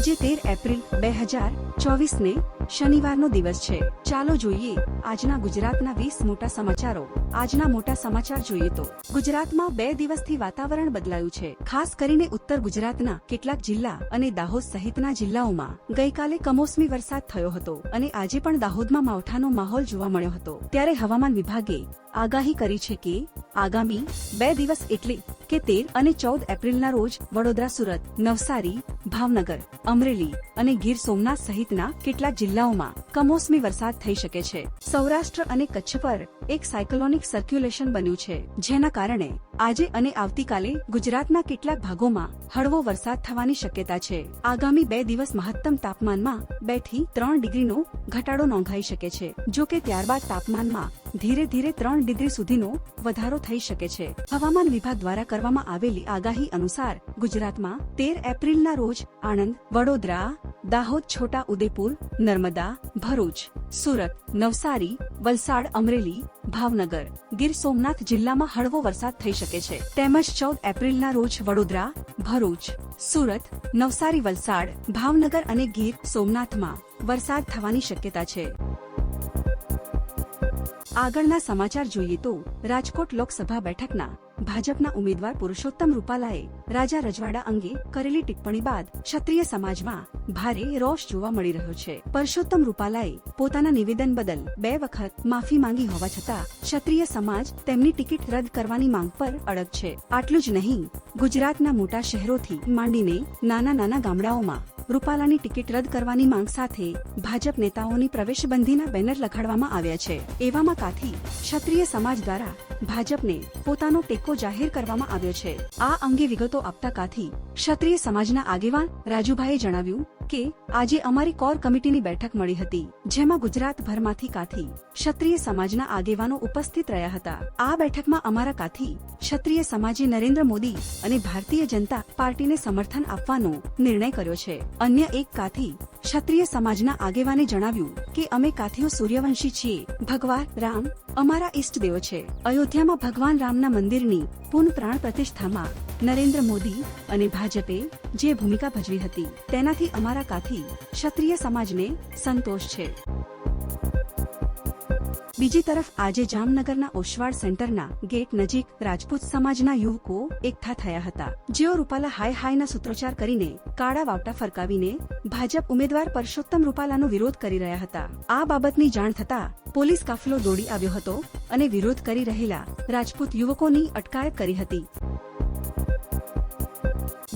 આજે તેર એપ્રિલ બે હજાર ચોવીસ ને શનિવારનો દિવસ છે. ચાલો જોઈએ આજના ગુજરાતના વીસ મોટા સમાચારો. આજના મોટા સમાચાર જોઈએ તો, ગુજરાતમાં બે દિવસથી વાતાવરણ બદલાયું છે. ખાસ કરીને ઉત્તર ગુજરાતના કેટલાક જિલ્લા અને દાહોદ સહિતના જિલ્લાઓમાં ગઈકાલે કમોસમી વરસાદ થયો હતો અને આજે પણ દાહોદમાં માવઠાનો માહોલ જોવા મળ્યો હતો. ત્યારે હવામાન વિભાગે આગાહી કરી છે કે આગામી બે દિવસ એટલે કે તેર અને ચૌદ એપ્રિલના રોજ વડોદરા, સુરત, નવસારી, ભાવનગર, અમરેલી અને ગીર સોમનાથ સહિતના કેટલાક જિલ્લાઓમાં કમોસમી વરસાદ થઈ શકે છે. સૌરાષ્ટ્ર અને કચ્છ પર એક સાયક્લોનિક સર્ક્યુલેશન બન્યું છે, જેના કારણે આજે અને આવતીકાલે ગુજરાતના કેટલાક ભાગોમાં હળવો વરસાદ થવાની શક્યતા છે. આગામી બે દિવસ મહત્તમ તાપમાનમાં બેથી ત્રણ ડિગ્રીનો ઘટાડો નોંધાઈ શકે છે, જો કે ત્યારબાદ તાપમાનમાં ધીરે ધીરે ત્રણ ડિગ્રી સુધીનો વધારો થઈ શકે છે. હવામાન વિભાગ દ્વારા કરવામાં આવેલી આગાહી અનુસાર ગુજરાતમાં તેર એપ્રિલના રોજ આણંદ, વડોદરા, દાહોદ, છોટા ઉદેપુર, નર્મદા, ભરૂચ સુરત, નવસારી, વલસાડ, અમરેલી, ભાવનગર. ગીર સોમનાથ જિલ્લામાં હળવો વરસાદ થઈ શકે છે. તેમજ ચૌદ એપ્રિલના રોજ વડોદરા, ભરૂચ, સુરત, નવસારી, વલસાડ, ભાવનગર અને ગીર સોમનાથમાં વરસાદ થવાની શક્યતા છે. આગળના સમાચાર જોઈએ તો રાજકોટ લોકસભા બેઠકના ભાજપના ઉમેદવાર પુરુષોત્તમ રૂપાલાએ રાજા રજવાડા અંગે કરેલી ટિપ્પણી બાદ ક્ષત્રિય સમાજમાં ભારે રોષ જોવા મળી રહ્યો છે. પુરુષોત્તમ રૂપાલાએ પોતાના નિવેદન બદલ બે વખત માફી માંગી હોવા છતાં ક્ષત્રિય સમાજ તેમની ટિકિટ રદ કરવાની માંગ પર અડગ છે. આટલું જ નહીં, ગુજરાતના મોટા શહેરોથી માંડીને નાના નાના ગામડાઓમાં રૂપાલાની ટિકિટ રદ કરવાની માંગ સાથે ભાજપ નેતાઓની પ્રવેશબંધીના બેનર લગાડવામાં આવ્યા છે. એવામાં કાથી ક્ષત્રિય સમાજ દ્વારા ભાજપને પોતાનો ટેકો જાહેર કરવામાં આવ્યો છે. આ અંગે વિગતો આપતા કાથી ક્ષત્રિય સમાજના આગેવાન રાજુભાઈએ જણાવ્યું કે આજે અમારી કોર કમિટીની બેઠક મળી હતી, જેમાં ગુજરાતભરમાંથી કાથી ક્ષત્રિય સમાજના આગેવાનો ઉપસ્થિત રહ્યા હતા. આ બેઠકમાં અમારા કાથી ક્ષત્રિય સમાજે નરેન્દ્ર મોદી અને ભારતીય જનતા પાર્ટીને સમર્થન આપવાનો નિર્ણય કર્યો છે. અન્ય એક કાથી ક્ષત્રિય સમાજના આગેવાને જણાવ્યું કે અમે કાથીઓ સૂર્યવંશી છીએ. ભગવાન રામ અમારા ઇષ્ટદેવ છે. અયોધ્યામાં ભગવાન રામના મંદિરની પુનઃ પ્રાણ પ્રતિષ્ઠામાં નરેન્દ્ર મોદી અને ભાજપે જે ભૂમિકા ભજવી હતી, તેનાથી અમારા કાથી ક્ષત્રિય સમાજને સંતોષ છે. બીજી તરફ આજે જામનગરના ઓશવાડ સેન્ટરના ગેટ નજીક રાજપૂત સમાજના યુવકો એકઠા થયા હતા, જેઓ રૂપાલા હાય હાયના સૂત્રોચ્ચાર કરીને કાળા વાવટા ફરકાવીને ભાજપ ઉમેદવાર પરસોત્તમ રૂપાલાનો વિરોધ કરી રહ્યા હતા. આ બાબતની જાણ થતા પોલીસ કાફલો દોડી આવ્યો હતો અને વિરોધ કરી રહેલા રાજપૂત યુવકોની અટકાયત કરી હતી.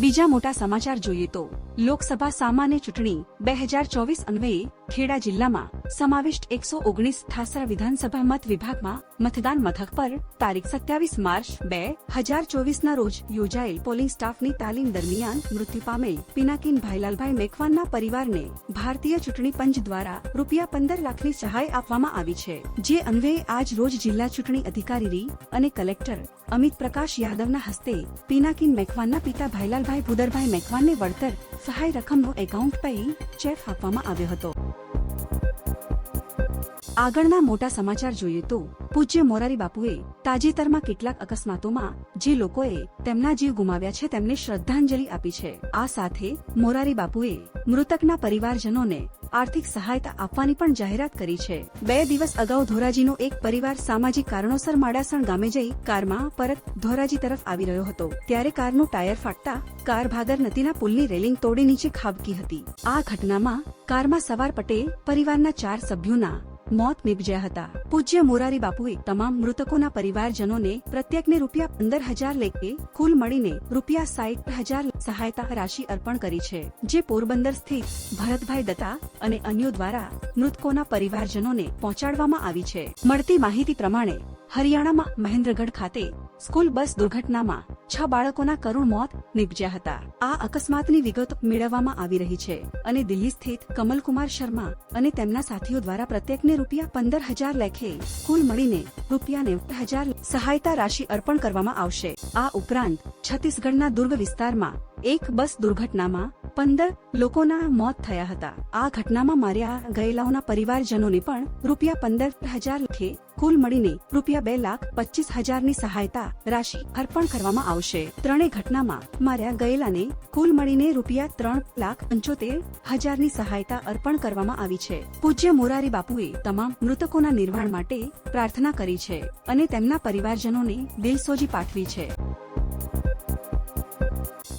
બીજા મોટા સમાચાર જોઈએ તો લોકસભા સામાન્ય ચૂંટણી બે હજાર ચોવીસ અન્વયે ખેડા જિલ્લામાં સમાવિષ્ટ એકસો ઓગણીસ ઠાસરા વિધાનસભા મત વિભાગમાં મતદાન મથક પર તારીખ સત્યાવીસ માર્ચ બે હજાર ચોવીસના રોજ યોજાયેલ પોલિંગ સ્ટાફની તાલીમ દરમિયાન મૃત્યુ પામેલ પિનાકીન ભાઈલાલભાઈ મેકવાનના પરિવારને ભારતીય ચૂંટણી પંચ દ્વારા રૂપિયા પંદર લાખની સહાય આપવામાં આવી છે, જે અન્વયે આજ રોજ જિલ્લા ચૂંટણી અધિકારી રી અને કલેક્ટર અમિત પ્રકાશ યાદવના હસ્તે પિનાકીન મેકવાનના પિતા ભાઈલાલભાઈ ભુદરભાઈ મેકવાનને વળતર સહાય રકમનો એકાઉન્ટ પૈ ચેક આપવામાં આવ્યો હતો. આગળના મોટા સમાચાર જોઈએ તો પૂજ્ય મોરારી બાપુએ તાજેતરમાં કેટલાક અકસ્માતોમાં જે લોકોએ તેમના જીવ ગુમાવ્યા છે તેમને શ્રદ્ધાંજલિ આપી છે. આ સાથે મોરારી બાપુએ મૃતકના પરિવારજનોને આર્થિક સહાયતા આપવાની પણ જાહેરાત કરી છે. બે દિવસ અગાઉ ધોરાજીનો એક પરિવાર સામાજિક કારણોસર માડાસણ ગામે જઈ કારમાં પરત ધોરાજી તરફ આવી રહ્યો હતો. ત્યારે કારનું ટાયર ફાટતા કાર ભાગર નદીના પુલની રેલિંગ તોડી નીચે ખાબકી હતી. આ ઘટનામાં કારમાં સવાર પટેલ પરિવારના ચાર સભ્યોના મોત નિપજ્યા હતા. પૂજ્ય મોરારી બાપુએ તમામ મૃતકોના પરિવારજનોને પ્રત્યેકને રૂપિયા પંદર હજાર લેખે કુલ મળીને રૂપિયા સાઠ હજાર સહાયતા રાશિ અર્પણ કરી છે. જે પોરબંદર સ્થિત ભરતભાઈ દત્તા અને અન્યો દ્વારા મૃતકોના પરિવારજનોને પહોંચાડવામાં આવી છે. મળતી માહિતી પ્રમાણે હરિયાણામાં મહેન્દ્રગઢ ખાતે સ્કૂલ બસ દુર્ઘટનામાં છ બાળકોના કરુણ મોત નીપજ્યા હતા. આ અકસ્માતની વિગતો મેળવવામાં આવી રહી છે અને દિલ્હી સ્થિત કમલકુમાર શર્મા અને તેમના સાથીઓ દ્વારા પ્રત્યેકને રૂપિયા પંદર હજાર લેખે કુલ મળીને રૂપિયા નેવું હજાર સહાયતા રાશિ અર્પણ કરવામાં આવશે. આ ઉપરાંત છત્તીસગઢના દુર્ગ વિસ્તારમાં એક બસ દુર્ઘટનામાં પંદર લોકોના મોત થયા હતા. આ ઘટનામાં માર્યા ગયેલાઓના પરિવારજનોને પણ રૂપિયા પંદર હજાર લેખે કુલ મળીને રૂપિયા બે લાખ પચીસ હજારની સહાયતા રાશિ અર્પણ કરવામાં આવશે. ત્રણેય ઘટનામાં માર્યા ગયેલાને કુલ મળીને રૂપિયા ત્રણ લાખ પંચોતેર હજારની સહાયતા અર્પણ કરવામાં આવી છે. પૂજ્ય મોરારી બાપુએ તમામ મૃતકોના નિર્વાણ માટે પ્રાર્થના કરી છે અને તેમના પરિવારજનોને દિલસોજી પાઠવી છે.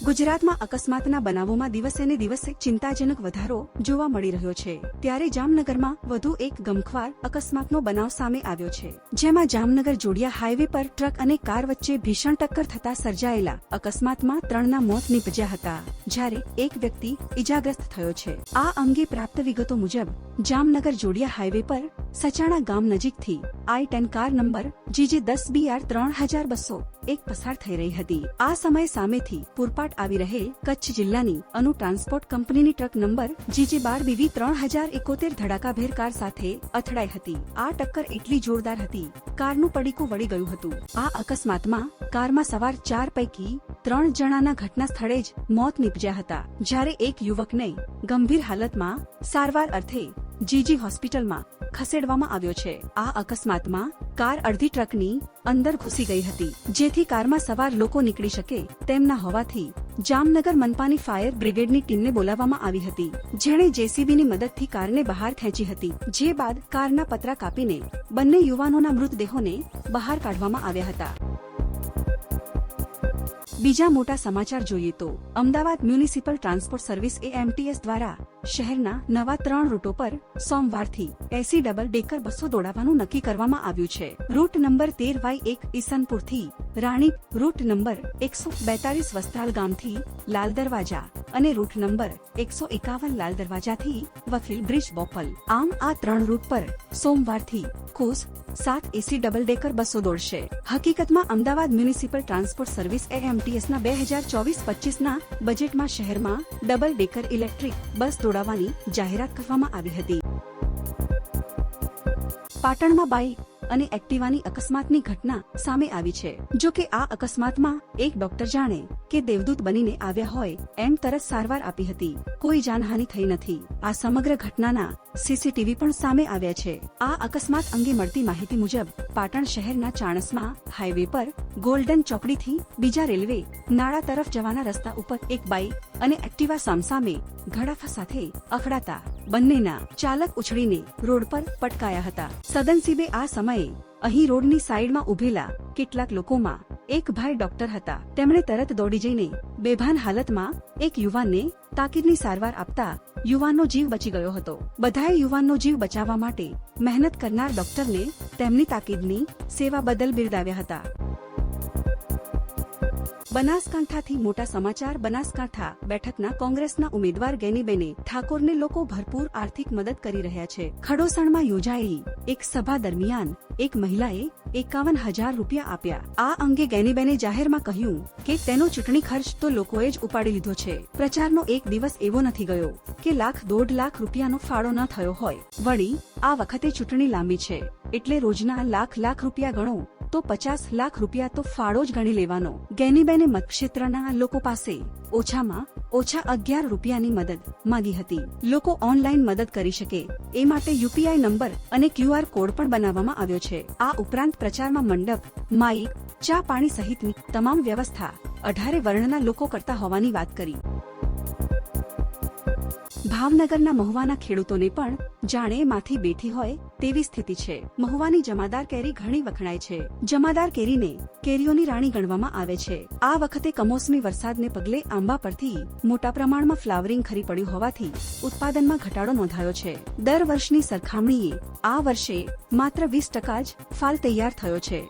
ગુજરાતમાં અકસ્માતના બનાવોમાં દિવસે ને દિવસે ચિંતાજનક વધારો જોવા મળી રહ્યો છે. ત્યારે જામનગરમાં વધુ એક ગમખ્વાર અકસ્માતનો બનાવ સામે આવ્યો છે. જેમાં જામનગર જોડિયા હાઈવે પર ટ્રક અને કાર વચ્ચે ભીષણ ટક્કર થતા સર્જાયેલા અકસ્માતમાં ત્રણના મોત નીપજ્યા હતા. જ્યારે એક વ્યક્તિ ઇજાગ્રસ્ત થયો છે. આ અંગે પ્રાપ્ત વિગતો મુજબ, જામનગર જોડિયા હાઈવે પર સચાણા ગામ નજીકથી i ten car number GJ દસ બીઆર ત્રણ હજાર બસો એક પસાર થઈ રહી હતી. આ સમય સામેથી પૂરપાટ આવી રહેલ કચ્છ જિલ્લાની અનુ ટ્રાન્સપોર્ટ કંપનીની ટ્રક નંબર જીજે બાર બીવી ત્રણ હજાર એકોતેર ધડાકાભેર કાર સાથે અથડાઈ હતી. આ ટક્કર એટલી જોરદાર હતી, કારનું પડીકું વળી ગયું હતું. આ અકસ્માતમાં કારમાં સવાર ચાર પૈકી ત્રણ જણાના ઘટના સ્થળે જ મોત નીપજ્યા હતા. જ્યારે એક યુવકને ગંભીર હાલતમાં સારવાર અર્થે જીજી હોસ્પિટલમાં ખસેડવામાં આવ્યો છે. આ અકસ્માતમાં કાર અડધી ટ્રકની અંદર ઘૂસી ગઈ હતી. જેથી કારમાં સવાર લોકો નીકળી શકે તેમ ના હોવાથી જામનગર મનપાની ફાયર બ્રિગેડની ટીમને બોલાવવામાં આવી હતી. જેણે જેસીબીની મદદથી કારને બહાર ખેંચી હતી. જે બાદ કારના પતરા કાપીને બંને યુવાનોના મૃતદેહોને બહાર કાઢવામાં આવ્યા હતા. બીજા મોટા સમાચાર જોઈએ તો Ahmedabad municipal transport service AMTS દ્વારા શહેરના નવા ત્રણ રૂટો પર સોમવારથી એસી ડબલ ડેકર બસો દોડાવવાનું નક્કી કરવામાં આવ્યું છે. રૂટ નંબર તેર વાય એક ઈસનપુરથી રાણી રૂટ નંબર એકસો બેતાલીસ વસ્ત્રાલ ગામથી લાલ દરવાજા અને રૂટ નંબર એકસો એકાવન લાલ દરવાજાથી વકીલ બ્રિજ બોપલ. આમ આ ત્રણ રૂટ પર સોમવારથી કોસ સાત એસી ડબલ ડેકર બસો દોડશે. હકીકતમાં અમદાવાદ મ્યુનિસિપલ ટ્રાન્સપોર્ટ સર્વિસ એએમટીએસના બે હજાર ચોવીસ પચીસના બજેટમાં શહેરમાં ડબલ ડેકર ઇલેક્ટ્રિક બસ દોડાવવાની જાહેરાત કરવામાં આવી હતી. પાટણમાં બાઇક અને એક્ટિવાની અકસ્માતની ઘટના સામે આવી છે. જો કે આ અકસ્માતમાં એક ડોક્ટર જાણે કે દેવદૂત બનીને આવ્યા હોય એમ તરત સારવાર આપી હતી. કોઈ જાનહાનિ થઈ નથી. આ સમગ્ર ઘટનાના સીસીટીવી પણ સામે આવ્યા છે. આ અકસ્માત અંગે મળતી માહિતી મુજબ પાટણ શહેરના ચાણસમાં હાઈવે પર ગોલ્ડન ચોકડીથી બીજા રેલવે નાળા તરફ જવાના રસ્તા ઉપર એક બાઇક અને એક્ટિવા સામસામે ઘડાફા સાથે અખડાતા બંનેના ચાલક ઉછળીને રોડ પર પટકાયા હતા. સદનસીબે આ સમયે અહીં રોડની સાઈડમાં ઉભેલા કેટલાક લોકોમાં એક ભાઈ ડોક્ટર હતા. તેમણે તરત દોડી જઈને બેભાન હાલતમાં એક યુવાનને તાકીદની સારવાર આપતા યુવાનનો જીવ બચી ગયો હતો. બધાએ યુવાનનો જીવ બચાવવા માટે મહેનત કરનાર ડોક્ટરને તેમની તાકીદની સેવા બદલ બિરદાવ્યા હતા. બનાસકાંઠાથી મોટા સમાચાર બનાસકાંઠા બેઠકના કોંગ્રેસના ઉમેદવાર ગેનીબેને ઠાકોરને લોકો ભરપૂર આર્થિક મદદ કરી રહ્યા છે. ખડોસણમાં યોજાયેલી એક સભા દરમિયાન એક મહિલાએ એકાવન હજાર રૂપિયા આપ્યા. આ અંગે ગેનીબેને જાહેરમાં કહ્યું કે તેનો ચૂંટણી ખર્ચ તો લોકોએ જ ઉપાડી લીધો છે. પ્રચારનો એક દિવસ એવો નથી ગયો કે લાખ દોઢ લાખ રૂપિયાનો ફાળો ન થયો હોય. વળી, આ વખતે ચૂંટણી લાંબી છે. એટલે રોજના લાખ લાખ રૂપિયા ગણો તો પચાસ લાખ રૂપિયા તો ફાળો જ ગણી લેવાનો. ગેનીબેને મતક્ષેત્રના લોકો પાસે ઓછામાં ઓછા અગિયાર રૂપિયાની મદદ માંગી હતી. લોકો ઓનલાઈન મદદ કરી શકે એ માટે યુપીઆઈ નંબર અને ક્યુઆર કોડ પણ બનાવવામાં આવ્યો છે. આ ઉપરાંત પ્રચારમાં મંડપ, માઇક, ચા પાણી સહિતની તમામ વ્યવસ્થા અઢારે વર્ણના લોકો કરતા હોવાની વાત કરી. ભાવનગરના મહુવાના ખેડૂતોને પણ જાણે માથી બેઠી હોય તેવી સ્થિતિ છે. મહુવાની જમાદાર કેરી ઘણી વખણાય છે. જમાદાર કેરીને કેરીઓની રાણી ગણવામાં આવે છે. આ વખતે કમોસમી વરસાદને પગલે આંબા પરથી મોટા પ્રમાણમાં ફ્લાવરિંગ ખરી પડ્યું હોવાથી ઉત્પાદનમાં ઘટાડો નોંધાયો છે. દર વર્ષની સરખામણીએ આ વર્ષે માત્ર વીસ ટકા જ ફાલ તૈયાર થયો છે.